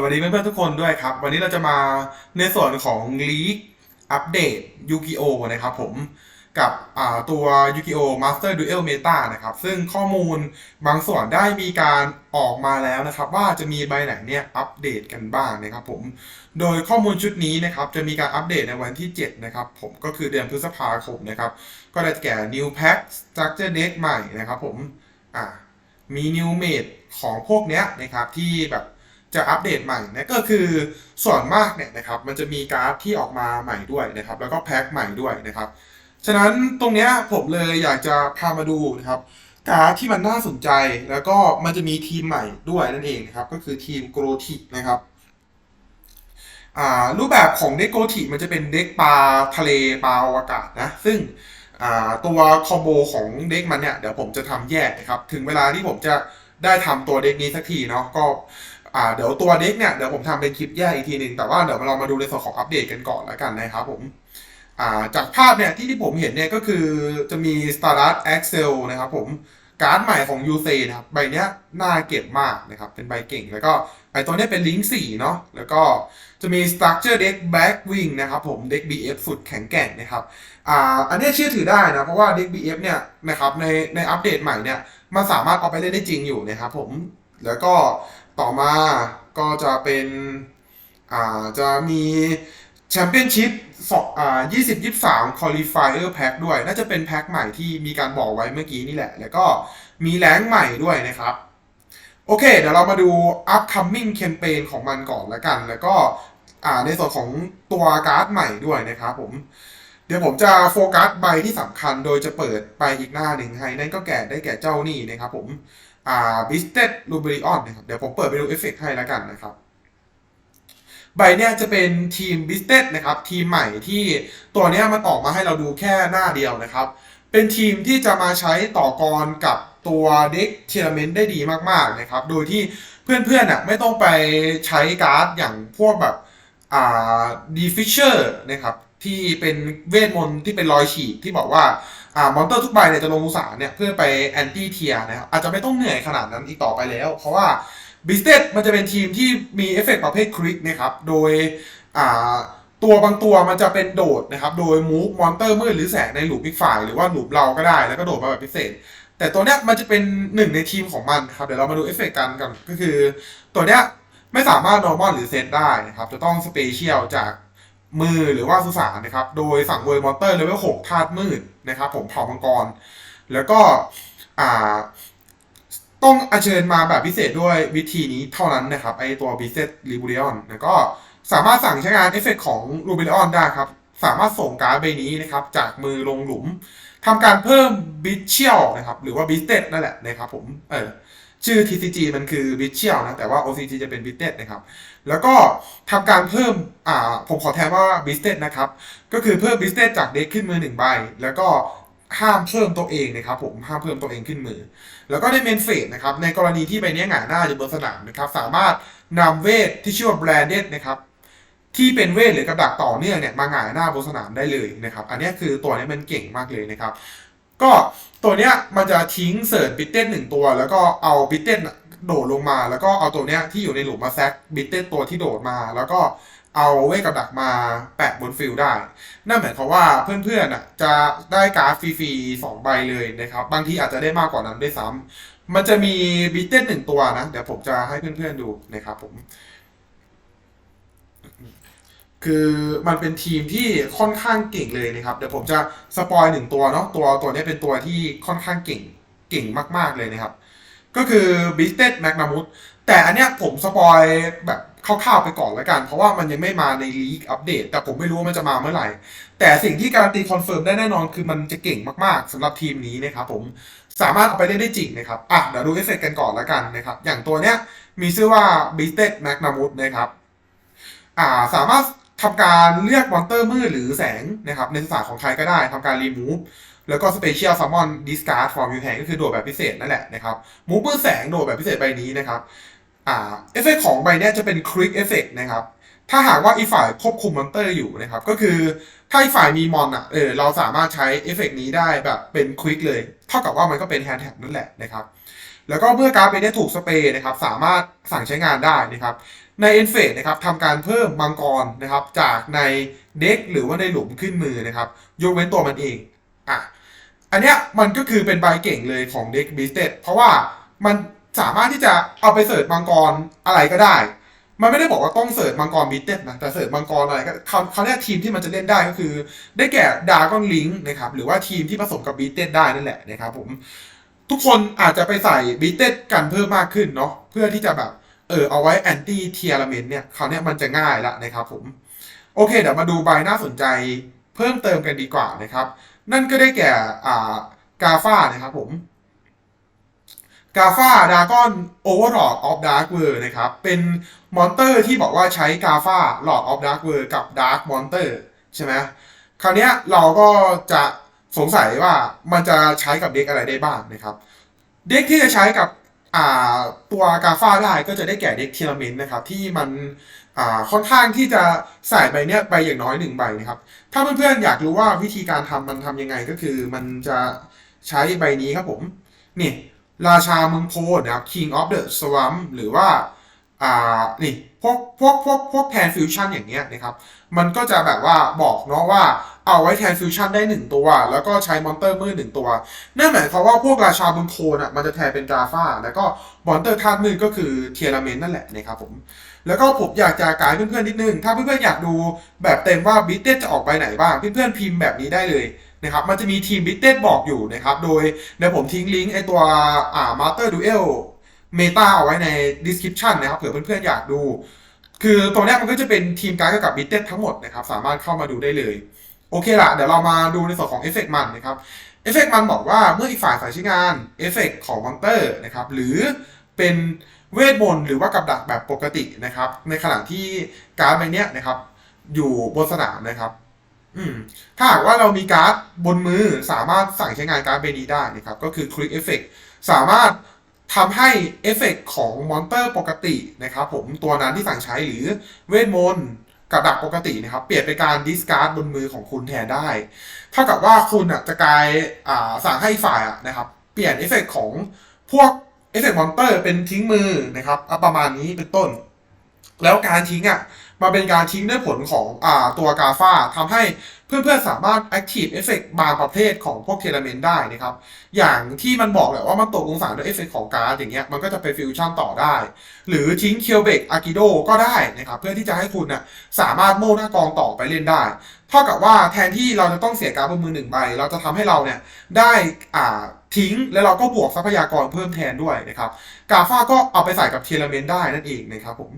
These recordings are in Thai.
สวัสดีเพื่อนๆทุกคนด้วยครับ วันนี้เราจะมาในส่วนของลีกอัปเดตยูกิโอนะครับผมกับตัวยูกิโอมาสเตอร์ดูเอลเมตานะครับ ซึ่งข้อมูลบางส่วนได้มีการออกมาแล้วนะครับ ว่าจะมีใบไหนเนี่ยอัปเดตกันบ้างนะครับผม โดยข้อมูลชุดนี้นะครับ จะมีการอัปเดตในวันที่ 7 นะครับ ผมก็คือเดือนพฤษภาคมนะครับ ก็ได้แก่ New Pack Structure Deck ใหม่นะครับผม อ่ามี New Made ของพวกเนี้ยนะครับที่แบบ จะอัปเดตใหม่นะก็คือส่วนมากเนี่ยนะครับมันจะมีการ์ดที่ออกมาใหม่ด้วยนะครับ แล้วก็แพ็คใหม่ด้วยนะครับ ฉะนั้นตรงเนี้ยผมเลยอยากจะพามาดูนะครับการ์ดที่มันน่าสนใจแล้วก็มันจะมีทีมใหม่ด้วยนั่นเองนะครับ ก็คือทีมโกรทินะครับรูปแบบของเด็กโกธิมันจะเป็นเด็กปลาทะเลปลาอวกาศนะซึ่งตัวคอมโบของเด็กมันเนี่ยเดี๋ยวผมจะทำแยกนะครับ ถึงเวลาที่ผมจะได้ทำตัวเด็กนี้สักทีเนาะก็ อ่าเดี๋ยวตัวเด็กเนี่ยเดี๋ยวผมทำเป็นคลิปแยกอีกทีหนึ่งแต่ว่าเดี๋ยวเรามาดูในส่วนของอัปเดตกันก่อนแล้วกันนะครับผมอ่าจากภาพเนี่ยที่ที่ผมเห็นเนี่ยก็คือจะมี Stardust Axel นะครับผมการ์ดใหม่ของยูเซนะครับใบเนี้ยน่าเก็บมากนะครับเป็นใบเก่ง แล้วก็ไอตัวเนี้ยเป็นลิงก์สี่เนาะแล้วก็จะมี structure deck back wing นะครับผม deck BF สุดแข็งแกร่งนะครับอ่าอันนี้เชื่อถือได้นะ เพราะว่า deck BF เนี่ยนะครับในในอัปเดตใหม่เนี่ยมันสามารถเอาไปเล่นได้จริงอยู่นะครับผมแล้วก็ ต่อมาก็จะเป็นอ่าจะมีแชมเปี้ยนชิพสองอ่ายี่สิบยี่สามคอลี่ไฟเออร์แพ็คด้วย น่าจะเป็นแพ็คใหม่ที่มีการบอกไว้เมื่อกี้นี่แหละ แล้วก็มีแรงใหม่ด้วยนะครับ โอเค เดี๋ยวเรามาดู upcoming campaign ของมันก่อนแล้วกัน แล้วก็ในส่วนของตัวการ์ดใหม่ด้วยนะครับผม เดี๋ยวผมจะโฟกัสใบที่สำคัญโดยจะเปิดไปอีกหน้าหนึ่งให้ นั่นก็แก่ได้แก่เจ้านี่นะครับผม อ่า b i s t e d r u b e r i o n นะครับเดี๋ยวผมเปิดไปดูเอฟเฟกต์ให้แล้วกันนะครับใบเนี้ยจะเป็นทีม b i s t e d นะครับทีมใหม่ที่ตัวเนี้ยมันออกมาให้เราดูแค่หน้าเดียวนะครับ เป็นทีมที่จะมาใช้ต่อกรกับตัวเด็กเทียร์เมนต์ได้ดีมากๆนะครับ โดยที่เพื่อนๆอะไม่ต้องไปใช้การ์ดอย่างพวกแบบอ่าดีฟิชเชอร์นะครับที่เป็นเวทมนต์ที่เป็นรอยฉีกที่บอกว่า อ่ามอนเตอร์ทุกใบเนี่ยจะลงอุสาหเนี่ยเพื่อไปแอนตี้เทียนะครับอาจจะไม่ต้องเหนื่อยขนาดนั้นอีกต่อไปแล้ว เพราะว่าบิสเตดมันจะเป็นทีมที่มีเอฟเฟกต์ประเภทคริกนะครับโดยอ่าตัวบางตัวมันจะเป็นโดดนะครับ โดยมูฟมอนเตอร์มืดหรือแสงในหลุมอีกฝ่ายหรือว่าหลุมเราก็ได้แล้วก็โดดมาแบบพิเศษ แต่ตัวเนี้ยมันจะเป็นหนึ่งในทีมของมันครับ เดี๋ยวเรามาดูเอฟเฟกต์กันกันก็คือ ตัวเนี้ยไม่สามารถ normal หรือเซตได้นะครับ จะต้องสเปเชียลจากมือหรือว่าสุสานนะครับ โดยสั่งเวอร์มอนเตอร์เลเวลหกธาตุมืด นะครับผมเผ่ามังกร แล้วก็ต้องอเชิญมาแบบพิเศษด้วยวิธีนี้เท่านั้นนะครับไอตัวบิเซตริบูเ i อ n แล้วก็สามารถสั่งใช้งานเอฟเฟกต์ของรูบิ i อ n ได้ครับ สามารถส่งการ์ดใบนี้นะครับ จากมือลงหลุมทำการเพิ่มบิชเชียลนะครับ หรือว่าบิสเตตนั่นแหละนะครับผมเออชื่อ TCG มันคือบิชเชียลนะ แต่ว่า OCG จะเป็นบิสเตตนะครับ แล้วก็ทำการเพิ่มอ่าผมขอแทนว่าบิสเตตนะครับ ก็คือเพิ่มบิสเตตจากเด็กขึ้นมือหนึ่งใบ แล้วก็ห้ามเพิ่มตัวเองนะครับผมห้ามเพิ่มตัวเองขึ้นมือ แล้วก็ในเมนเฟสนะครับในกรณีที่ใบนี้หงายหน้าอยู่บนสนามนะครับสามารถนำเวทที่ชื่อว่าแบรนเดนะครับที่เป็นเวทหรือกับดักต่อเนื่องเนี่ยมาหงายหน้าบนสนามได้เลยนะครับ อันนี้คือตัวนี้มันเก่งมากเลยนะครับ ก็ตัวเนี้ยมันจะทิ้งเสิร์ชบิตเต้นหนึ่งตัว แล้วก็เอาบิตเต้น โดดลงมาแล้วก็เอาตัวเนี้ยที่อยู่ในหลุมมาแซกบิตเต้นตัวที่โดดมา แล้วก็เอาเวทกับดักมาแปะบนฟิลได้ นั่นหมายความว่าเพื่อนๆอะจะได้การ์ดฟรีๆสองใบเลยนะครับ บางทีอาจจะได้มากกว่านั้นด้วยซ้ำมันจะมีบิตเต้นหนึ่งตัวนะ เดี๋ยวผมจะให้เพื่อนๆดูนะครับผม คือมันเป็นทีมที่ค่อนข้างเก่งเลยนะครับ เดี๋ยวผมจะสปอยหนึ่งตัวเนาะตัวตัวนี้เป็นตัวที่ค่อนข้างเก่งเก่งมาก ๆเลยนะครับ ก็คือบิสเต d แมกนามุ t แต่อันเนี้ยผมสปอยแบบคร่าวๆไปก่อนล้วกัน เพราะว่ามันยังไม่มาในลีกอัปเดต แต่ผมไม่รู้ว่ามันจะมาเมื่อไหร่ แต่สิ่งที่การันตีคอนเฟิร์มได้แน่นอนคือมันจะเก่งมากๆสำหรับทีมนี้นะครับผมสามารถเอาไปเล่นได้จริงนะครับ อะ เดี๋ยวดูเอฟเฟกกันก่อนล้วกันนะครับ อย่างตัวเนี้ยมีชื่อว่า b e a s t e d Magnamut นะครับ อ่า สามารถทำการเรียกมอนเตอร์มืดหรือแสงนะครับ ในสายของใครก็ได้ทำการรีมูฟ แล้วก็ Special Summon Discard from your hand ก็คือโดดแบบพิเศษนั่นแหละนะครับมูฟเมืดแสงโดดแบบพิเศษใบนี้นะครับอ่าเอฟเฟกของใบนี้จะเป็น Quick Effect นะครับถ้าหากว่าอีฝ่ายควบคุมมอนเตอร์อยู่นะครับ ก็คือถ้าอีฝ่ายมีมอนอะเออเราสามารถใช้เอฟเฟกนี้ได้แบบเป็นควิกเลย เท่ากับว่ามันก็เป็นแฮนด์แท็บนั่นแหละนะครับ แล้วก็เมื่อการ์ดใบนี้ถูกสเปรย์นะครับ สามารถสั่งใช้งานได้นะครับ ในเอ็นเฟสนะครับทำการเพิ่มมังกรนะครับ จากในเด็กหรือว่าในหลุมขึ้นมือนะครับ ยกเว้นตัวมันเองอะ อันเนี้ยมันก็คือเป็นใบเก่งเลยของเด็กบิสเตเพราะว่ามันสามารถที่จะเอาไปเสิร์ชมังกรอะไรก็ได้ มันไม่ได้บอกว่าต้องเสิร์ชมังกรบิสเตนะแต่เสิร์ชมังกรอะไรก็เขาเขาเรียกทีมที่มันจะเล่นได้ก็คือ ได้แก่ดากอนลิงนะครับหรือว่าทีมที่ผสมกับบิสเตได้นั่นแหละนะครับผมทุกคนอาจจะไปใส่บิเต็ดกันเพิ่มมากขึ้นเนาะเพื่อที่จะแบบเออเอาไว้แอนตี้เทียร์เมนเนี่ยคราวเนี้ยมันจะง่ายละนะครับผม โอเค เดี๋ยวมาดูใบน่าสนใจเพิ่มเติมกันดีกว่านะครับ นั่นก็ได้แก่อ่ากาฟ้านะครับผมกาฟ้าดากอนโอเวอร์หลอดออฟดาร์กเวอร์นะครับ เป็นมอนเตอร์ที่บอกว่าใช้กาฟ้าหลอดออฟดาร์กเวอร์กับดาร์กมอนเตอร์ใช่ไหมคราวนี้เราก็จะสงสัยว่ามันจะใช้กับเด็กอะไรได้บ้างนะครับ เด็กที่จะใช้กับตัวกาฟ้าได้ก็จะได้แก่เด็กเทียร์เมนนะครับ ที่มัน ค่อนข้างที่จะใส่ใบเนี้ยไปอย่างน้อยหนึ่งใบนะครับ ถ้าเพื่อนๆอยากรู้ว่าวิธีการทำมันทำยังไงก็คือ มันจะใช้ใบนี้ครับผมนี่ราชาเมืองโพนะครับ King of the Swamp หรือว่าอ่านี่พวกพวกพวกพวกแทนฟิวชั่นอย่างเงี้ยนะครับ มันก็จะแบบว่าบอกเนาะว่าเอาไว้แทนฟิวชั่นได้หนึ่งตัว แล้วก็ใช้มอนเตอร์มือหนึ่งตัวนั่นหมายความว่าพวกราชาเมืองโพธิ์อะมันจะแทนเป็นกาฟ้าแล้วก็มอนเตอร์ธาตุมือก็คือเทียร์เมนนั่นแหละนะครับผม แล้วก็ผมอยากจะกายเพื่อนๆนิดนึง ถ้าเพื่อนๆอยากดูแบบเต็มว่าบิทเต้จะออกไปไหนบ้าง เพื่อนๆพิมพ์แบบนี้ได้เลยนะครับ มันจะมีทีมบิทเต้บอกอยู่นะครับ โดยเดี๋ยวผมทิ้งลิงก์ไอตัวอ่า Master Duel Meta เอาไว้ใน description นะครับเผื่อเพื่อนๆอยากดู คือตรงนี้มันก็จะเป็นทีมการกับบิทเต้ทั้งหมดนะครับ สามารถเข้ามาดูได้เลยโอเคละเดี๋ยวเรามาดูในส่วนของเอฟเฟกมันนะครับเอฟเฟกมันบอกว่าเมื่ออีกฝ่ายฝ่ายใช้งานเอฟเฟกของมอนเตอร์นะครับหรือเป็น เวทมนต์หรือว่ากับดักแบบปกตินะครับ ในขณะที่การ์ดใบเนี้ยนะครับ อยู่บนสนามนะครับถ้าหากว่าเรามีการ์ดบนมือสามารถสั่งใช้งานการ์ดใบนี้ได้นะครับ ก็คือ Quick Effect สามารถทำให้เอฟเฟกของมอนเตอร์ปกตินะครับ ผมตัวนั้นที่สั่งใช้หรือเวทมนต์กับดักปกตินะครับ เปลี่ยนเป็นการดิสการ์ดบนมือของคุณแทนได้ เท่ากับว่าคุณจะกลายสั่งให้ฝ่ายนะครับ เปลี่ยนเอฟเฟกของพวก เอฟเฟกต์มอนเตอร์เป็นทิ้งมือนะครับอะประมาณนี้เป็นต้น แล้วการทิ้งอะมาเป็นการทิ้งด้วยผลของอ่าตัวกาฟ้าทำให้เพื่อนๆสามารถ Active Effect บางประเภทของพวกเทเลเมนได้นะครับ อย่างที่มันบอกแหละว่ามันตกองศาด้วยเอฟเฟกของการ์ดอย่างเงี้ยมันก็จะไปฟิวชั่นต่อได้ หรือทิ้งเคียวเบกอากิโดก็ได้นะครับเพื่อที่จะให้คุณน่ะสามารถโม่หน้ากองต่อไปเล่นได้ เท่ากับว่าแทนที่เราจะต้องเสียการ์ดบนมือหนึ่งใบ เราจะทำให้เราเนี่ยได้อ่า ทิ้งแล้วเราก็บวกทรัพยากรเพิ่มแทนด้วยนะครับกาฟ้าก็เอาไปใส่กับเทเลเมนต์ได้นั่นเองนะครับผม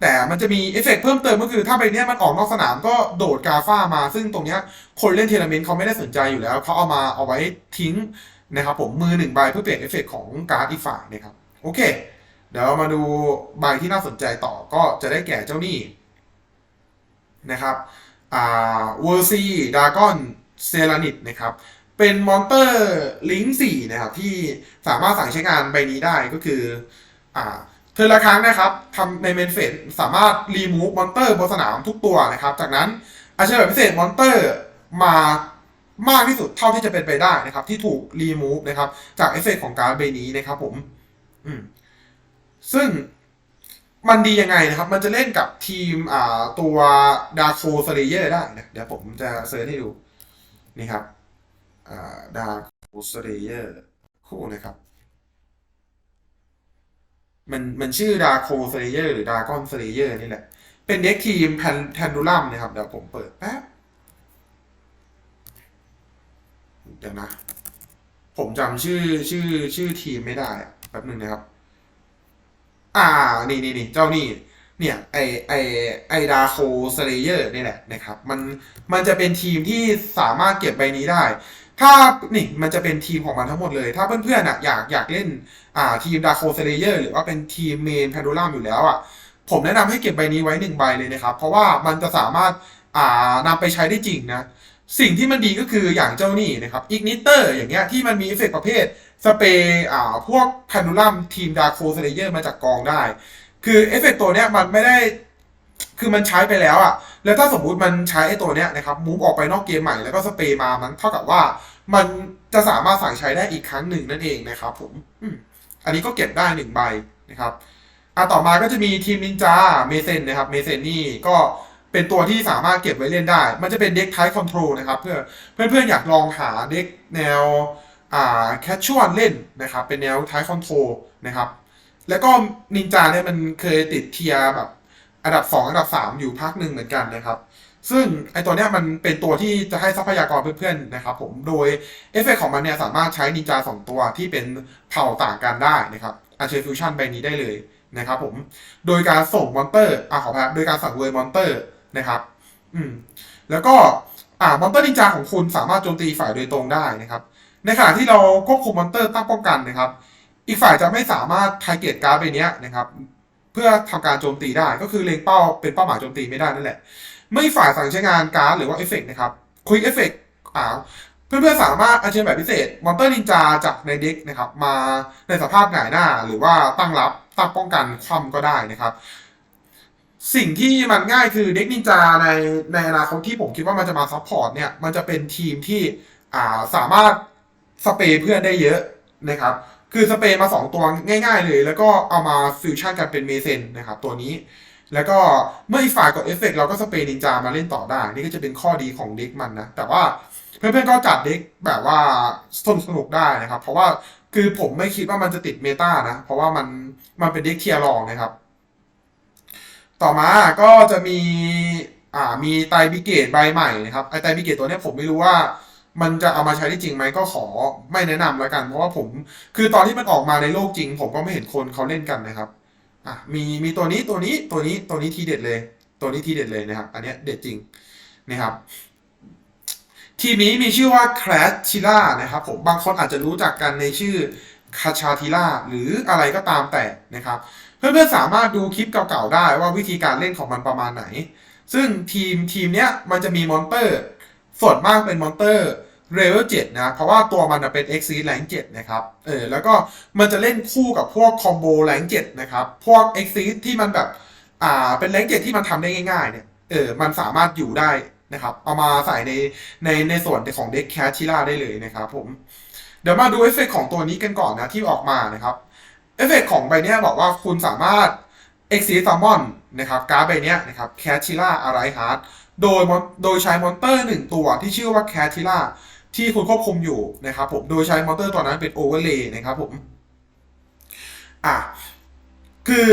แต่มันจะมีเอฟเฟกต์เพิ่มเติมก็คือถ้าใบเนี้ยมันออกนอกสนามก็โดดกาฟ้ามา ซึ่งตรงเนี้ยคนเล่นเทเลเมนต์เขาไม่ได้สนใจอยู่แล้ว เขาเอามาเอาไว้ทิ้งนะครับผมมือหนึ่งใบเพื่อเปลี่ยนเอฟเฟกต์ของการ์ดอีกฝ่ายนะครับโอเค เดี๋ยวมาดูใบที่น่าสนใจต่อก็จะได้แก่เจ้านี่นะครับอ่าเวอร์ซีดากอนเซรานิตนะครับ เป็นมอนเตอร์ลิงก์สี่นะครับที่สามารถสั่งใช้งานใบนี้ได้ก็คืออ่าเทอละครั้งนะครับทำในเมนเฟสสามารถรีมูฟมอนเตอร์บนสนามทุกตัวนะครับ จากนั้นอาชีพแบบพิเศษมอนเตอร์มามากที่สุดเท่าที่จะเป็นไปได้นะครับ ที่ถูกรีมูฟนะครับ จากเอฟเฟกของการ์ดใบนี้นะครับผมอืมซึ่งมันดียังไงนะครับ มันจะเล่นกับทีมอ่าตัวดาโคสเลเยอร์ได้นะเดี๋ยวผมจะเซิร์ชให้ดูนี่ครับ ดาโคสเลเยอร์คู่นะครับ มันมันชื่อดาโคสเลเยอร์หรือดากอนสเลเยอร์นี่แหละ เป็นเด็กทีมแพนแทนดูลัมนะครับ เดี๋ยวผมเปิดแป๊บเดี๋ยวนะ ผมจำชื่อชื่อชื่อทีมไม่ได้แป๊บหนึ่งนะครับ อ่า นี่นี่นี่เจ้านี่เนี่ยไอไอไอดาโคสเลเยอร์นี่แหละนะครับ มันมันจะเป็นทีมที่สามารถเก็บใบนี้ได้ ถ้านี่มันจะเป็นทีมของมันทั้งหมดเลย ถ้าเพื่อนๆอะอยากอยากเล่นอ่าทีมดาโคสเลเยอร์หรือว่าเป็นทีมเมนแพนดูลัมอยู่แล้วอะผมแนะนำให้เก็บใบนี้ไว้หนึ่งใบเลยนะครับ เพราะว่ามันจะสามารถอ่านำไปใช้ได้จริงนะ สิ่งที่มันดีก็คืออย่างเจ้านี่นะครับอิกนิเตอร์อย่างเงี้ยที่มันมีเอฟเฟกต์ประเภทสเปรย์อ่าพวกแพนดูลัมทีมดาโคสเลเยอร์มาจากกองได้ คือเอฟเฟกต์ตัวเนี้ยมันไม่ได้คือมันใช้ไปแล้วอะ แล้วถ้าสมมุติมันใช้ไอ้ตัวเนี้ยนะครับมูฟออกไปนอกเกมใหม่แล้วก็สเปรย์มามันเท่ากับว่ามันจะสามารถสั่งใช้ได้อีกครั้งหนึ่งนั่นเองนะครับผมอันนี้ก็เก็บได้หนึ่งใบนะครับอะต่อมาก็จะมีทีมนินจาเมเซนนะครับเมเซนนี่ก็เป็นตัวที่สามารถเก็บไว้เล่นได้ มันจะเป็นเด็กไทคอนโทรลนะครับเพื่อเพื่อนๆอยากลองหาเด็กแนวอ่าแคชชวลเล่นนะครับเป็นแนวไทคอนโทรลนะครับแล้วก็นินจาเนี่ยมันเคยติดเทียร์แบบ อันดับ 2 อันดับ 3 อยู่พักหนึ่งเหมือนกันนะครับ ซึ่งไอตัวเนี้ยมันเป็นตัวที่จะให้ทรัพยากรเพื่อนๆนะครับผมโดยเอฟเฟกของมันเนี่ยสามารถใช้นินจาสองตัวที่เป็นเผ่าต่างกันได้นะครับอาเชฟิวชั่นใบนี้ได้เลยนะครับผมโดยการส่งมอนเตอร์อ่าขอพายโดยการสั่งเวอร์มอนเตอร์นะครับอืมแล้วก็อ่ามอนเตอร์นินจาของคุณสามารถโจมตีฝ่ายโดยตรงได้นะครับ ในขณะที่เราควบคุมมอนเตอร์ตั้งป้องกันนะครับ อีกฝ่ายจะไม่สามารถทาเกตการ์ดใบเนี้ยนะครับ พื่อทำการโจมตีได้ก็คือเล็งเป้าเป็นเป้าหมายโจมตีไม่ได้นั่นแหละเมื่ออีกฝ่ายสั่งใช้งานการ์ดหรือว่าเอฟเฟกนะครับควิกเอฟเฟกอ่าเพื่อนๆสามารถอัญเชิญแบบพิเศษมอนเตอร์นินจาจากในเด็กนะครับ มาในสภาพหงายหน้าหรือว่าตั้งรับตั้งป้องกันคว่ำก็ได้นะครับ สิ่งที่มันง่ายคือเด็กนินจาในในอนาคตที่ผมคิดว่ามันจะมาซัพพอร์ตเนี่ยมันจะเป็นทีมที่อ่าสามารถสเปรย์เพื่อนได้เยอะนะครับ คือสเปรย์มา 2 ตัวง่าย ๆ เลย แล้วก็เอามาฟิวชั่นกันเป็นเมเซนนะครับตัวนี้ แล้วก็เมื่ออีกฝ่ายกดเอฟเฟกเราก็สเปรย์นินจามาเล่นต่อได้ นี่ก็จะเป็นข้อดีของเด็กมันนะ แต่ว่าเพื่อนๆก็จัดเด็กแบบว่าสนุกสนุกได้นะครับ เพราะว่าคือผมไม่คิดว่ามันจะติดเมตานะ เพราะว่ามันมันเป็นเด็กเทียร์รองนะครับ ต่อมาก็จะมีอ่ามีไตบิเกตใบใหม่นะครับไอไตบิเกตตัวเนี้ยผมไม่รู้ว่า มันจะเอามาใช้ได้จริงไหมก็ขอไม่แนะนำแล้วกัน เพราะว่าผม คือตอนที่มันออกมาในโลกจริง ผมก็ไม่เห็นคนเขาเล่นกันนะครับอะมีมีตัวนี้ตัวนี้ตัวนี้ตัวนี้ทีเด็ดเลย ตัวนี้ทีเด็ดเลยนะครับ อันเนี้ยเด็ดจริงนะครับทีมนี้มีชื่อว่า c r a s h ชิล่านะครับผมบางคนอาจจะรู้จักกันในชื่อคาชาทิล่าหรืออะไรก็ตามแต่นะครับ เพื่อนๆสามารถดูคลิปเก่าๆได้ว่าวิธีการเล่นของมันประมาณไหน ซึ่งทีมทีมเนี้ยมันจะมีมอนเตอร์ส่วนมากเป็นมอนเตอร์ เรเวล7นะเพราะว่าตัวมันเป็น X ซีแรง7นะครับเออแล้วก็มันจะเล่นคู่กับพวกคอมโบแรง7นะครับพวก X ซีที่มันแบบอ่าเป็นแรง7ที่มันทำได้ง่ายๆเนี่ยเออมันสามารถอยู่ได้นะครับเอามาใส่ในในในส่วนของเด็กแคชชิล่าได้เลยนะครับผมเดี๋ยวมาดูเอฟเฟกของตัวนี้กันก่อนนะที่ออกมานะครับเอฟเฟกของใบเนี้ยบอกว่าคุณสามารถ e x i t s u m m o n นะครับการ์ดใบเนี้ยนะครับแคชชิล่าอะไรฮาร์ดโดยโดยใช้มอนเตอร์หนึ่งตัวที่ชื่อว่าแคชชิล่า ที่คุณควบคุมอยู่นะครับผมโดยใช้มอเตอร์ตัวนั้นเป็นโอเวอร์เลย์นะครับผมอะคือ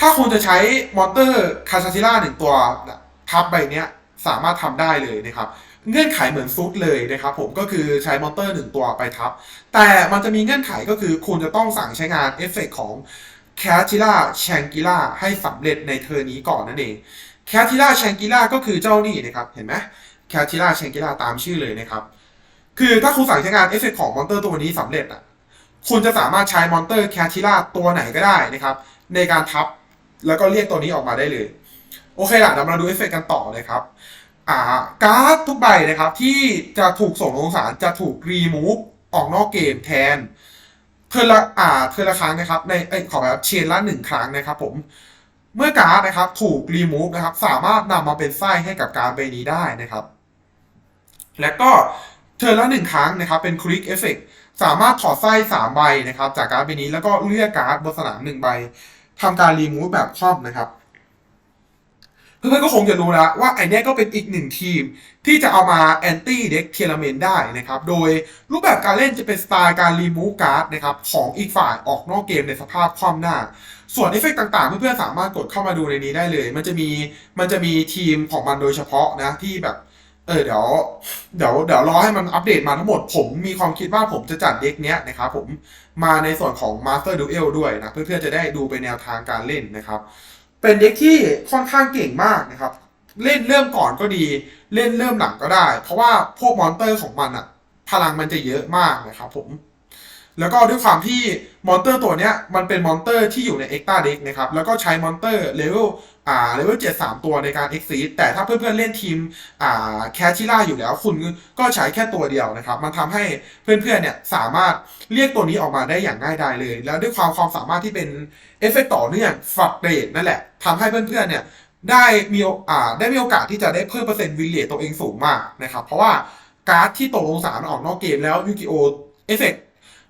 ถ้าคุณจะใช้มอเตอร์คาชาชิล่าหนึ่งตัวทับใบเนี้ยสามารถทำได้เลยนะครับ เงื่อนไขเหมือนซุดเลยนะครับผมก็คือใช้มอเตอร์หนึ่งตัวไปทับ แต่มันจะมีเงื่อนไขก็คือคุณจะต้องสั่งใช้งานเอฟเฟกของแคทิล่าแชงกิล่าให้สำเร็จในเทอร์นี้ก่อนนั่นเองแคทิล่าแชงกิล่าก็คือเจ้านี่นะครับ เห็นไหมแคทิล่าแชงกิล่าตามชื่อเลยนะครับ คือถ้าคุณสั่งใช้งานเอฟเฟกของมอนเตอร์ตัวนี้สำเร็จอะคุณจะสามารถใช้มอนเตอร์แคทิล่าตัวไหนก็ได้นะครับ ในการทับแล้วก็เรียกตัวนี้ออกมาได้เลย โอเคล่ะเดี๋ยวมาดูเอฟเฟกกันต่อเลยครับอ่าการ์ดทุกใบนะครับที่จะถูกส่งลงสารจะถูกรีมูฟออกนอกเกมแทนเทอร์ละอ่าเทอร์ละครั้งนะครับ ในเอ้ขอแบบเชนละหนึ่งครั้งนะครับผมเมื่อการ์ดนะครับถูกรีมูฟนะครับสามารถนำมาเป็นไส้ให้กับการ์ดใบนี้ได้นะครับ และก็ เทอร์ละหนึ่งครั้งนะครับเป็นคลิกเอฟเฟกสามารถถอดไส้สามใบนะครับ จากการ์ดใบนี้แล้วก็เลือกการ์ดบนสนามหนึ่งใบทำการรีมูฟแบบครอบนะครับเพื่อนๆก็คงจะรู้แล้วว่าไอเนี้ยก็เป็นอีกหนึ่งทีม ที่จะเอามาแอนตี้เด็กเทเลเมนได้นะครับ โดยรูปแบบการเล่นจะเป็นสไตล์การรีมูฟการ์ดนะครับของอีกฝ่ายออกนอกเกมในสภาพคว่ำหน้า ส่วนเอฟเฟกต์ต่างๆ เพื่อนๆสามารถกดเข้ามาดูในนี้ได้เลย มันจะมีมันจะมีทีมของมันโดยเฉพาะนะที่แบบ เออเดี๋ยวเดี๋ยวเดี๋ยวรอให้มันอัปเดตมาทั้งหมด ผมมีความคิดว่าผมจะจัดเด็กเนี้ยนะครับผมมาในส่วนของ Master Duel ด้วยนะ เพื่อนๆจะได้ดูเป็นแนวทางการเล่นนะครับ เป็นเด็กที่ค่อนข้างเก่งมากนะครับ เล่นเริ่มก่อนก็ดี เล่นเริ่มหลังก็ได้ เพราะว่าพวกมอนเตอร์ของมันอะพลังมันจะเยอะมากนะครับผมแล้วก็ด้วยความที่มอนเตอร์ตัวเนี้ยมันเป็นมอนเตอร์ที่อยู่ในเอ็กตาเด็กนะครับแล้วก็ใช้มอนเตอร์เลเวล อ่าเลเวลเจ็ดสามตัวในการเอ็กซีแต่ถ้าเพื่อนๆเล่นทีมอ่าแคชชิล่าอยู่แล้ว คุณก็ใช้แค่ตัวเดียวนะครับ มันทำให้เพื่อนๆเนี่ยสามารถเรียกตัวนี้ออกมาได้อย่างง่ายดายเลย แล้วด้วยความความสามารถที่เป็นเอฟเฟกต์ต่อเนื่องฝักเรทนั่นแหละทำให้เพื่อนๆเนี่ยได้มีอ่าได้มีโอกาสที่จะได้เพิ่มเปอร์เซ็นต์วิลเลตตัวเองสูงมากนะครับ เพราะว่าการ์ดที่ตกลงสารออกนอกเกมแล้วยูกิโอเอฟเฟก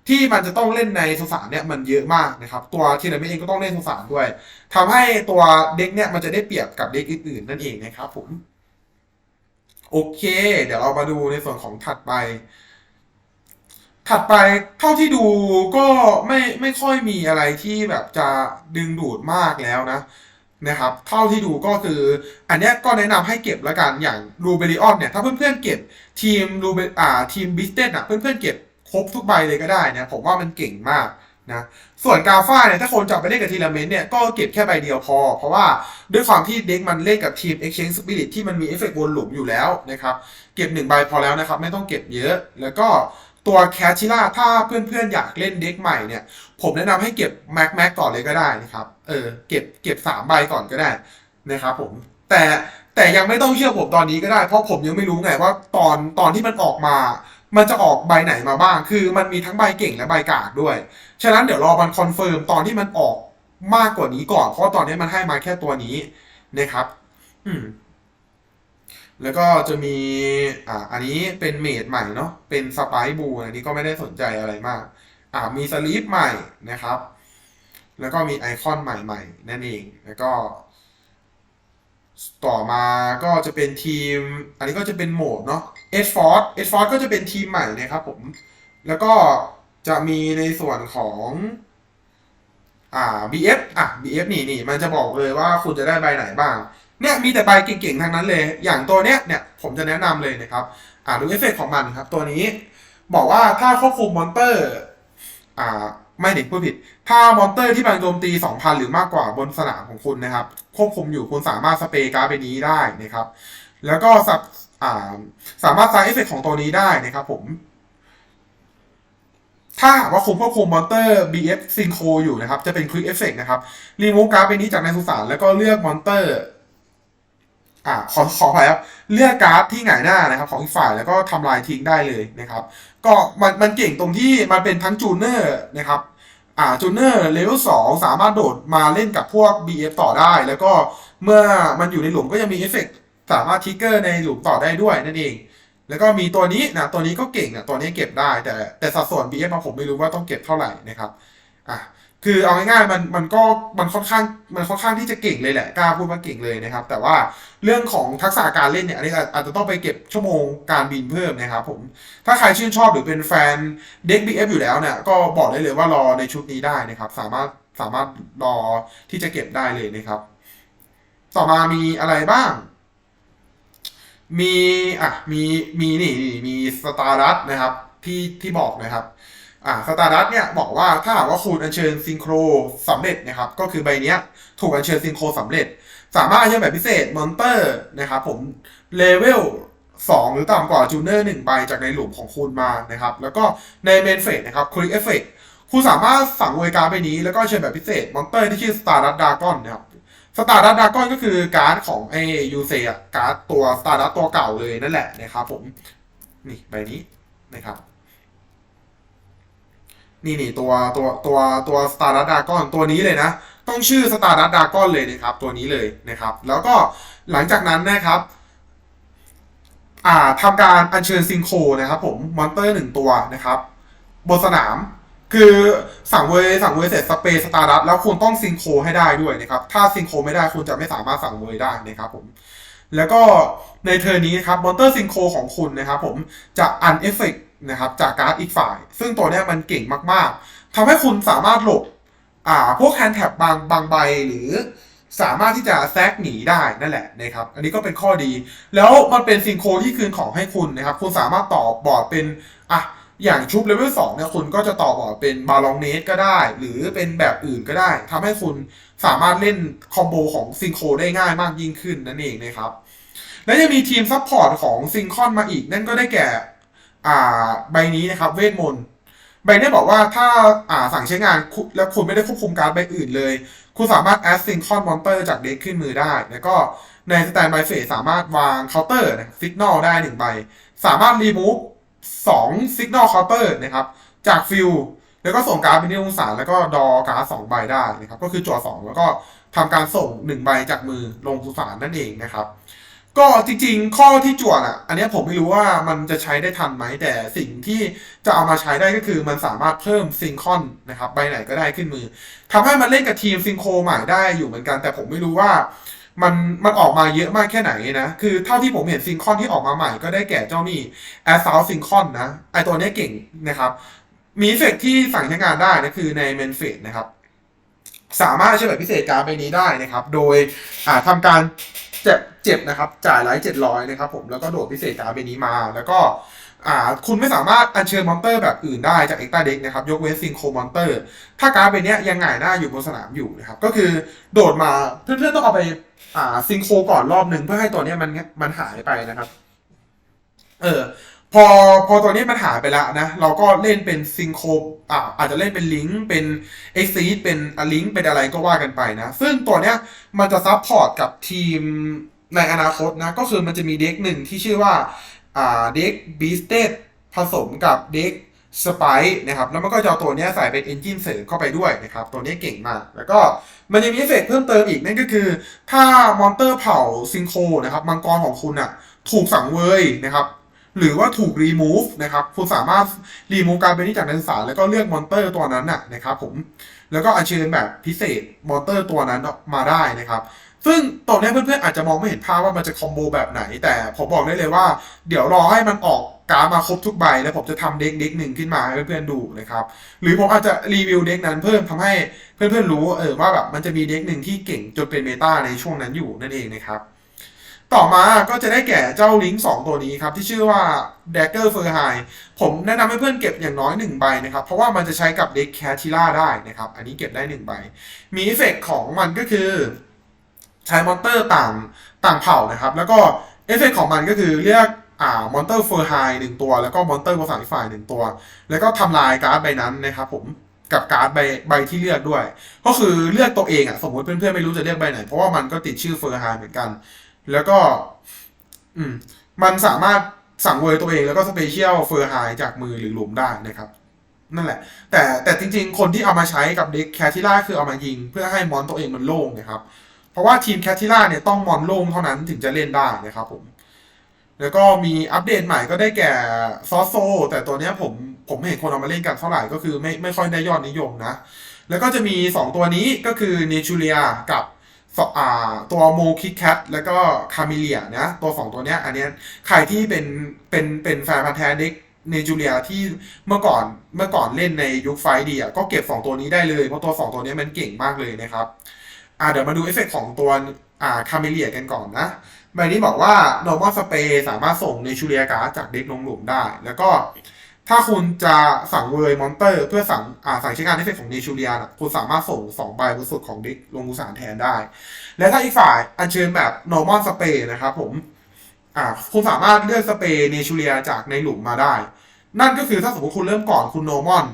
ที่มันจะต้องเล่นในสุสานเนี่ยมันเยอะมากนะครับ ตัวทีนามิเองก็ต้องเล่นสุสานด้วยทำให้ตัวเด็กเนี่ยมันจะได้เปรียบกับเด็กอื่นๆนั่นเองนะครับผมโอเค เดี๋ยวเรามาดูในส่วนของถัดไป ถัดไปเท่าที่ดูก็ไม่ไม่ค่อยมีอะไรที่แบบจะดึงดูดมากแล้วนะนะครับ เท่าที่ดูก็คือ อันนี้ก็แนะนำให้เก็บล้วกันอย่างรูเบริออนเนี่ย ถ้าเพื่อนๆเก็บทีมรูเบอ่าทีมบิสเตนอะเพื่อนๆเก็บ ครบทุกใบเลยก็ได้นะผมว่ามันเก่งมากนะส่วนกาฟ้าเนี่ยถ้าคนจะไปเล่นกับทีละเมนเนี่ยก็เก็บแค่ใบเดียวพอ เพราะว่าด้วยความที่เด็กมันเล่นกับทีม Exchange Spirit ที่มันมีเอฟเฟกต์วนหลุมอยู่แล้วนะครับเก็บหนึ่งใบพอแล้วนะครับ ไม่ต้องเก็บเยอะ แล้วก็ตัวแคชชิล่าถ้าเพื่อนๆ อยากเล่นเด็กใหม่เนี่ย ผมแนะนำให้เก็บแม็กแม็กก่อนเลยก็ได้นะครับเออเก็บเก็บสามใบก่อนก็ได้นะครับผมแต่แต่ยังไม่ต้องเชื่อผมตอนนี้ก็ได้ เพราะผมยังไม่รู้ไงว่าตอนตอนที่มันออกมา มันจะออกใบไหนมาบ้าง คือมันมีทั้งใบเก่งและใบกากด้วย ฉะนั้นเดี๋ยวรอมันคอนเฟิร์มตอนที่มันออกมากกว่านี้ก่อน เพราะตอนนี้มันให้มาแค่ตัวนี้นะครับ อืม แล้วก็จะมี อ่า อันนี้เป็นเมดใหม่เนาะ เป็นสไปบูอันนี้ก็ไม่ได้สนใจอะไรมาก อ่า มีสลีปใหม่นะครับ แล้วก็มีไอคอนใหม่ๆ นั่นเอง แล้วก็ ต่อมาก็จะเป็นทีม อันนี้ก็จะเป็นโหมดเนาะเอสฟอร์ดเอสฟอร์ดก็จะเป็นทีมใหม่นะครับผม แล้วก็จะมีในส่วนของอ่า BF อะ BF นี่นี่มันจะบอกเลยว่าคุณจะได้ใบไหนบ้าง เนี่ยมีแต่ใบเก่งๆทั้งนั้นเลย อย่างตัวเนี้ยเนี่ยผมจะแนะนำเลยนะครับ อ่าดูเอฟเฟกต์ของมันครับ ตัวนี้ บอกว่าถ้าควบคุมมอนเตอร์ อ่า ไม่เด็กพูดผิด ถ้ามอนเตอร์ที่มันโจมตี 2,000 หรือมากกว่าบนสนามของคุณนะครับ ควบคุมอยู่คุณสามารถสเปรย์การ์ดไปนี้ได้นะครับ แล้วก็สับอ่าสามารถใช้เอฟเฟกต์ของตัวนี้ได้นะครับผม ถ้าว่าคุณควบคุมมอนเตอร์ BF ซิงโคอยู่นะครับ จะเป็นคลิกเอฟเฟกนะครับ รีมูฟการ์ดไปนี้จากในสุสานแล้วก็เลือกมอนเตอร์ อ่าขอขอภัยครับเลือกการ์ดที่หงายหน้านะครับของอีกฝ่ายแล้วก็ทำลายทิ้งได้เลยนะครับ ก็มันมันเก่งตรงที่มันเป็นทั้งจูเนอร์นะครับอ่าจูเนอร์เลเวลสองสามารถโดดมาเล่นกับพวก BF ต่อได้ แล้วก็เมื่อมันอยู่ในหลุมก็ยังมีเอฟเฟกต์สามารถทิกเกอร์ในหลุมต่อได้ด้วยนั่นเอง แล้วก็มีตัวนี้นะตัวนี้ก็เก่งอะตัวนี้เก็บได้แต่แต่สัดส่วน BF มาผมไม่รู้ว่าต้องเก็บเท่าไหร่นะครับอะ คือเอาง่ายๆมันมันก็มันค่อนข้างมันค่อนข้างที่จะเก่งเลยแหละกล้าพูดว่าเก่งเลยนะครับ แต่ว่าเรื่องของทักษะการเล่นเนี่ยอันนี้อาจจะต้องไปเก็บชั่วโมงการบินเพิ่มนะครับผมถ้าใครชื่นชอบหรือเป็นแฟนเด็ก BF อฟอยู่แล้วเนี่ยก็บอกได้เลยว่ารอในชุดนี้ได้นะครับ สามารถสามารถรอที่จะเก็บได้เลยนะครับ ต่อมามีอะไรบ้าง มีอะมีมีนี่มีสตาร์ดัตนะครับที่ที่บอกนะครับ อ่าสตาร์ดัตเนี่ยบอกว่าถ้าหากว่าคุณอัญเชิญซิงโครสำเร็จนะครับก็คือใบเนี้ยถูกอัญเชิญซิงโครสำเร็จ สามารถอัญเชิญแบบพิเศษมอนเตอร์นะครับผมเลเวลสองหรือต่ำกว่าจูเนอร์หนึ่งใบจากในหลุมของคุณมานะครับแล้วก็ในเมนเฟสนะครับคลิกเอฟเฟกคุณสามารถสั่งเวยการ์ดใบนี้แล้วก็เชิญแบบพิเศษมอนเตอร์ที่ชื่อสตาร์ดัตดากอนนะครับสตาร์ดัตดากอนก็คือการ์ดของไอยูเซอะการ์ดตัวสตาร์ดัตตัวเก่าเลยนั่นแหละนะครับผมนี่ใบนี้นะครับ นี่นี่ตัวตัวตัวตัวสตาร์ดัตดากอนตัวนี้เลยนะ ต้องชื่อสตาร์ดัตดากอนเลยนะครับ ตัวนี้เลยนะครับ แล้วก็หลังจากนั้นนะครับอ่าทำการอัญเชิญซิงโคนะครับผมมอนเตอร์หนึ่งตัวนะครับบนสนามคือสั่งเวยสั่งเวยเสร็จสเปรย์สตาร์ดัตแล้วคุณต้องซิงโคให้ได้ด้วยนะครับ ถ้าซิงโคไม่ได้คุณจะไม่สามารถสั่งเวยได้นะครับผมแล้วก็ในเทอร์นี้นะครับมอนเตอร์ซิงโคของคุณนะครับผมจะอันเอฟเฟก นะครับจากการ์ดอีกฝ่าย ซึ่งตัวเนี้ยมันเก่งมากๆทำให้คุณสามารถหลบอ่าพวกแฮนด์แท็บบางบางใบหรือสามารถที่จะแซกหนีได้นั่นแหละนะครับ อันนี้ก็เป็นข้อดี แล้วมันเป็นซิงโครที่คืนของให้คุณนะครับ คุณสามารถต่อบอร์ดเป็นอะอย่างชุบเลเวลสองเนี่ยคุณก็จะต่อบอร์ดเป็นบาลองเนสก็ได้ หรือเป็นแบบอื่นก็ได้ทำให้คุณสามารถเล่นคอมโบของซิงโครได้ง่ายมากยิ่งขึ้นนั่นเองนะครับ และยังมีทีมซัพพอร์ตของซิงคอนมาอีก นั่นก็ได้แก่ อ่าใบนี้นะครับเวทมนต์ใบนี้บอกว่าถ้าอ่าสั่งใช้งานแล้วคุณไม่ได้ควบคุมการใบอื่นเลย คุณสามารถ add syncron monster จากเด็กขึ้นมือได้ แล้วก็ใน stand by phase สามารถวาง counter นะ signal ได้หนึ่งใบ สามารถ remove สอง signal counter นะครับ จากฟิลแล้วก็ส่งการ์ดไปที่องศาแล้วก็ดอการ์ดสองใบได้นะครับ ก็คือจั่วสองแล้วก็ทำการส่งหนึ่งใบจากมือลงสุสานนั่นเองนะครับ ก็จริงๆ ข้อที่จวดอะ อันนี้ผมไม่รู้ว่ามันจะใช้ได้ทันไหม แต่สิ่งที่จะเอามาใช้ได้ก็คือมันสามารถเพิ่มซิงคอนนะครับใบไหนก็ได้ขึ้นมือทำให้มันเล่นกับทีมซิงโครใหม่ได้อยู่เหมือนกัน แต่ผมไม่รู้ว่ามันมันออกมาเยอะมากแค่ไหนนะ คือเท่าที่ผมเห็นซิงคอนที่ออกมาใหม่ก็ได้แก่เจ้านี่แอสซาวซิงคอนนะ ไอตัวนี้เก่งนะครับ มีเอฟเฟกที่สั่งใช้งานได้นะคือในเมนเฟสนะครับ สามารถใช้แบบพิเศษการใบนี้ได้นะครับ โดยอ่าทำการเจ็บเจ็บนะครับ จ่ายไลท์เจ็ดร้อยนะครับผมแล้วก็โดดพิเศษการใบนี้มา แล้วก็คุณไม่สามารถอัญเชิญมอนเตอร์แบบอื่นได้จากเอ็กตาเด็กนะครับ ยกเว้นซิงโคมอนเตอร์ ถ้าการดใบเนี้ยยังหงายหน้าอยู่บนสนามอยู่นะครับ ก็คือโดดมาเพื่อนๆต้องเอาไปซิงโคก่อนรอบหนึ่งเพื่อให้ตัวเนี้ยมันมันหายไปนะครับ เออ พอพอตัวนี้มันหายไปแล้วนะ เราก็เล่นเป็นซิงโคอ่าอาจจะเล่นเป็นลิงก์เป็นเอ็กซีเป็นอลิงก์เป็นอะไรก็ว่ากันไปนะ ซึ่งตัวเนี้ยมันจะซับพอร์ตกับทีมในอนาคตนะ ก็คือมันจะมีเด็กหนึ่งที่ชื่อว่าอ่าเด็กบีสเตดผสมกับเด็กสไปนะครับ แล้วมันก็จะเอาตัวนี้ใส่เป็นเอนจินเสริมเข้าไปด้วยนะครับ ตัวนี้เก่งมาก แล้วก็มันจะมีเอฟเฟกต์เพิ่มเติมอีกนั่นก็คือ ถ้ามอนเตอร์เผ่าซิงโคนะครับ มังกรของคุณอะ ถูกสังเวยนะครับ หรือว่าถูก remove นะครับคุณสามารถ remove การเป็นนี้จากนักศึกษาแล้วก็เลือกมอนเตอร์ตัวนั้นน่ะนะครับผมแล้วก็อัญเชิญแบบพิเศษมอนเตอร์ตัวนั้นมาได้นะครับ ซึ่งตรงนี้เพื่อนๆอาจจะมองไม่เห็นภาพว่ามันจะคอมโบแบบไหน แต่ผมบอกได้เลยว่า เดี๋ยวรอให้มันออกการมาครบทุกใบ แล้วผมจะทำเด็กเด็กหนึ่งขึ้นมาให้เพื่อนๆดูนะครับ หรือผมอาจจะรีวิวเด็กนั้นเพิ่มทำให้เพื่อนๆรู้เออว่าแบบมันจะมีเด็กหนึ่งที่เก่งจนเป็นเมตาในช่วงนั้นอยู่นั่นเองนะครับ ต่อมาก็จะได้แก่เจ้าลิงก์สองตัวนี้ครับ ที่ชื่อว่า Dagger f e r h i ผมแนะนำให้เพื่อนเก็บอย่างน้อยหนึ่งใบนะครับ เพราะว่ามันจะใช้กับเด็กแคทิล่าได้นะครับ อันนี้เก็บได้หนึ่งใบ มีเอฟเฟกต์ของมันก็คือ ใช้มอนเตอร์ต่างต่างเผ่านะครับ แล้วก็เอฟเฟกต์ของมันก็คือเรียกอ่ามอนเตอร์เฟอร์ไฮหนึ่งตัว แล้วก็มอนเตอร์ภาษาอีกฝ่ายหนึ่งตัว แล้วก็ทำลายการ์ดใบนั้นนะครับผมกับการ์ดใบใบที่เลือกด้วย ก็คือเลือกตัวเองอะสมมติเพื่อนๆไม่รู้จะเลือกใบไหน เพราะว่ามันก็ติดชื่อเฟอร์ไฮเหมือนกัน แล้วก็ อืม มันสามารถสั่งเวยตัวเองแล้วก็สเปเชียลเฟอร์ไฮจากมือหรือหลุมได้นะครับ นั่นแหละ แต่แต่จริงๆ คนที่เอามาใช้กับเด็กแคทิล่าคือเอามายิง เพื่อให้มอนตัวเองมันโล่งนะครับ เพราะว่าทีมแคทิล่าเนี่ยต้องมอนโล่งเท่านั้นถึงจะเล่นได้นะครับผม แล้วก็มีอัปเดตใหม่ก็ได้แก่ซอสโซ แต่ตัวเนี้ยผมผมไม่เห็นคนเอามาเล่นกันเท่าไหร่ก็คือไม่ไม่ค่อยได้ยอดนิยมนะ แล้วก็จะมี 2 ตัวนี้ก็คือเนชูเลียกับ ตัวโมคิแคทแล้วก็คาเมเลียนะตัว2ตัวเนี้ยอันเนี้ยใครที่เป็นเป็นเป็นแฟนพันธ์แท้เด็กเนจูเลียที่เมื่อก่อนเมื่อก่อนเล่นในยุคไฟดีอะก็เก็บ 2 ตัวนี้ได้เลย เพราะตัว 2 ตัวนี้มันเก่งมากเลยนะครับอ่าเดี๋ยวมาดูเอฟเฟกต์ของตัวอ่าคาเมเลียกันก่อนนะใบนี้บอกว่า normal spray สามารถส่งในชูเรียการ์ดจากเด็กลงหลุมได้ แล้วก็ ถ้าคุณจะสั่งเวยมอนเตอร์ เพื่อสั่งอ่าสั่งใช้งานเอฟเฟกต์ของเนชูเรียนะคุณสามารถส่งสองใบบนสุดของเด็กลงกุสานแทนได้ และถ้าอีกฝ่ายอัญเชิญแบบ normal spray นะครับผมอ่าคุณสามารถเลือกสเปย์เนชูเรียจากในหลุมมาได้ นั่นก็คือถ้าสมมติคุณเริ่มก่อนคุณ normal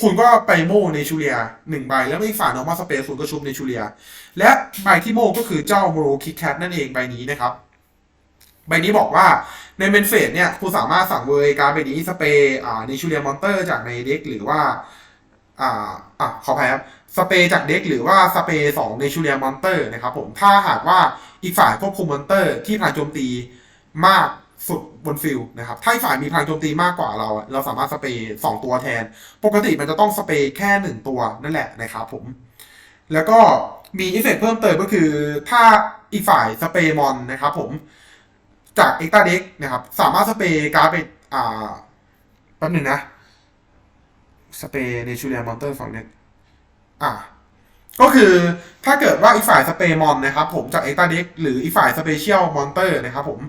คุณก็ไปโม่เนชูเรียหนึ่งใบ แล้วอีกฝ่าย normal spray คุณก็ชุบเนชูเรีย และใบที่โม่ก็คือเจ้าโมโรคิกแคทนั่นเองใบนี้นะครับใบนี้บอกว่า ในเมนเฟสเนี่ยคุณสามารถสั่งเวยการดใบนี้สเปย์อ่าในชูเรียมอนเตอร์จากในเด็กหรือว่า อ่าอะขออภัยครับสเปย์จากเด็กหรือว่าสเปย์สองในชูเรียมอนเตอร์นะครับผมถ้าหากว่าอีกฝ่ายควบคุมมอนเตอร์ที่พลังโจมตีมากสุดบนฟิลนะครับ ถ้าอีกฝ่ายมีพลังโจมตีมากกว่าเรา เราสามารถสเปย์สองตัวแทน ปกติมันจะต้องสเปย์แค่หนึ่งตัวนั่นแหละนะครับผม แล้วก็มีอิเฟกเพิ่มเติมก็คือ ถ้าอีกฝ่ายสเปย์มอนนะครับผม จากเอ็กตาเด็กนะครับ สามารถสเปรย์การ์ดไปอ่าแป๊บหนึ่งนะ สเปรย์ในชูเรียมอนเตอร์ฝั่งเนี้อ่าก็คือถ้าเกิดว่าอีกฝ่ายสเปรย์มอนนะครับ ผมจากเอ็กตาเด็กหรืออีกฝ่ายสเปเชียลมอนเตอร์นะครับผม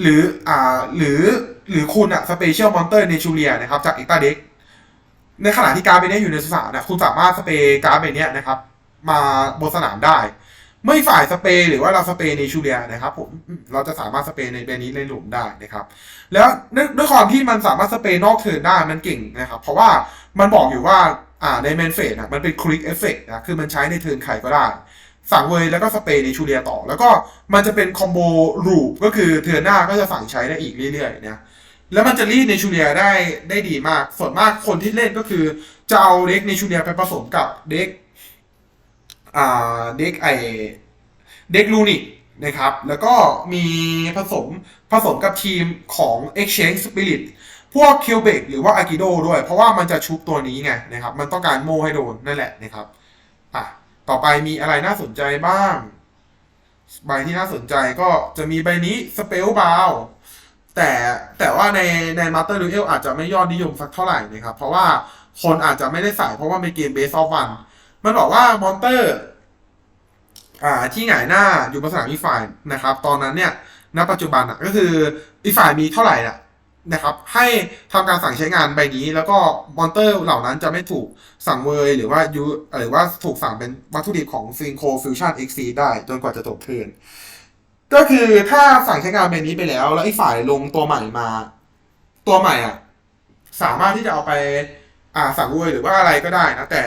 หรืออ่าหรือหรือคุณอะสเปเชียลมอนเตอร์ในชูเรียนะครับ จากเอ็กตาเด็กในขณะที่การ์ดใบนี้อยู่ในสนามนะคุณสามารถสเปรย์การ์ดใบนี้นะครับ มาบนสนามได้ ไม่ฝ่ายสเปรย์หรือว่าเราสเปรย์ในชูเรียนะครับผมเราจะสามารถสเปรย์ในใบนี้ในหลุมได้นะครับ แล้วด้วยความที่มันสามารถสเปรย์นอกเทิร์นได้มันเก่งนะครับ เพราะว่ามันบอกอยู่ว่าอ่าในเมนเฟสอะมันเป็นคลิกเอฟเฟกต์นะคือมันใช้ในเทิร์นใครก็ได้สั่งเวยแล้วก็สเปรย์ในชูเรียต่อ แล้วก็มันจะเป็นคอมโบรูปก็คือเทิร์นหน้าก็จะสั่งใช้ได้อีกเรื่อยๆนะแล้วมันจะรีดในชูเลียได้ได้ดีมากส่วนมากคนที่เล่นก็คือจะเอาเด็กในชูเลียไปผสมกับเด็ก เด็กไอเด็กลูนิกนะครับ แล้วก็มีผสมผสมกับทีมของ Exchange Spirit พวกคิวเบกหรือว่าอากิโดด้วย เพราะว่ามันจะชุบตัวนี้ไงนะครับ มันต้องการโมให้โดนนั่นแหละนะครับอะต่อไปมีอะไรน่าสนใจบ้าง ใบที่น่าสนใจก็จะมีใบนี้สเปลบาวแต่แต่ว่าในในมาสเตอร์ดูเอลอาจจะไม่ยอดนิยมสักเท่าไหร่นะครับ เพราะว่าคนอาจจะไม่ได้ใส่เพราะว่าเป็นเกมเบสออฟวัน มันบอกว่ามอนเตอร์ อ่า ที่หงายหน้าอยู่บนสนามอีกฝ่ายนะครับ ตอนนั้นเนี่ยณปัจจุบันอะก็คืออีกฝ่ายมีเท่าไหร่อะนะครับ ให้ทำการสั่งใช้งานใบนี้ แล้วก็มอนเตอร์เหล่านั้นจะไม่ถูกสั่งเวยหรือว่ายูหรือว่าถูกสั่งเป็นวัตถุดิบของซิงโคฟิวชั่นเอ็กซีได้จนกว่าจะจบเทินก็คือถ้าสั่งใช้งานใบนี้ไปแล้ว แล้วอีฝ่ายลงตัวใหม่มา ตัวใหม่อะ สามารถที่จะเอาไป อ่าสั่งเวยหรือว่าอะไรก็ได้นะแต่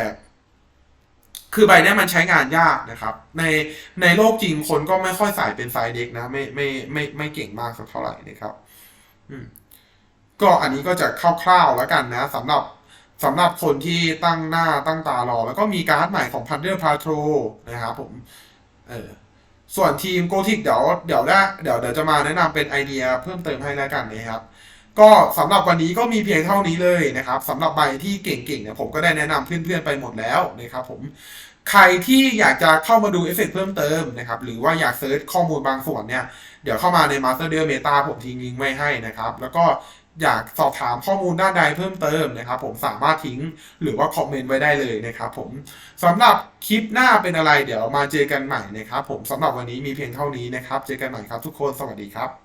คือใบเนี้ยมันใช้งานยากนะครับ ในในโลกจริงคนก็ไม่ค่อยใส่เป็นไซเด็กนะ ไม่ไม่ไม่ไม่เก่งมากสักเท่าไหร่นะครับ อืมก็อันนี้ก็จะคร่าวๆแล้วกันนะสำหรับสำหรับคนที่ตั้งหน้าตั้งตารอ แล้วก็มีการ์ดใหม่ของ Thunder Patrol นะครับผมเออส่วนทีมโกธิกเดี๋ยวเดี๋ยวได้เดี๋ยวเดี๋ยวจะมาแนะนำเป็นไอเดียเพิ่มเติมให้แล้วกันนะครับ ก็สำหรับวันนี้ก็มีเพียงเท่านี้เลยนะครับสำหรับใบที่เก่งๆเนี่ยผมก็ได้แนะนำเพื่อนๆไปหมดแล้วนะครับผม ใครที่อยากจะเข้ามาดูเอฟเฟกต์เพิ่มเติมนะครับ หรือว่าอยากเซิร์ชข้อมูลบางส่วนเนี่ย เดี๋ยวเข้ามาใน Master d e a l Meta ผมทิ้งลิงก์ไว้ให้นะครับ แล้วก็อยากสอบถามข้อมูลด้านใดเพิ่มเติมนะครับ ผมสามารถทิ้งหรือว่าคอมเมนต์ไว้ได้เลยนะครับผมสำหรับคลิปหน้าเป็นอะไรเดี๋ยวมาเจอกันใหม่นะครับ ผมสำหรับวันนี้มีเพียงเท่านี้นะครับ เจอกันใหม่ครับทุกคนสวัสดีครับ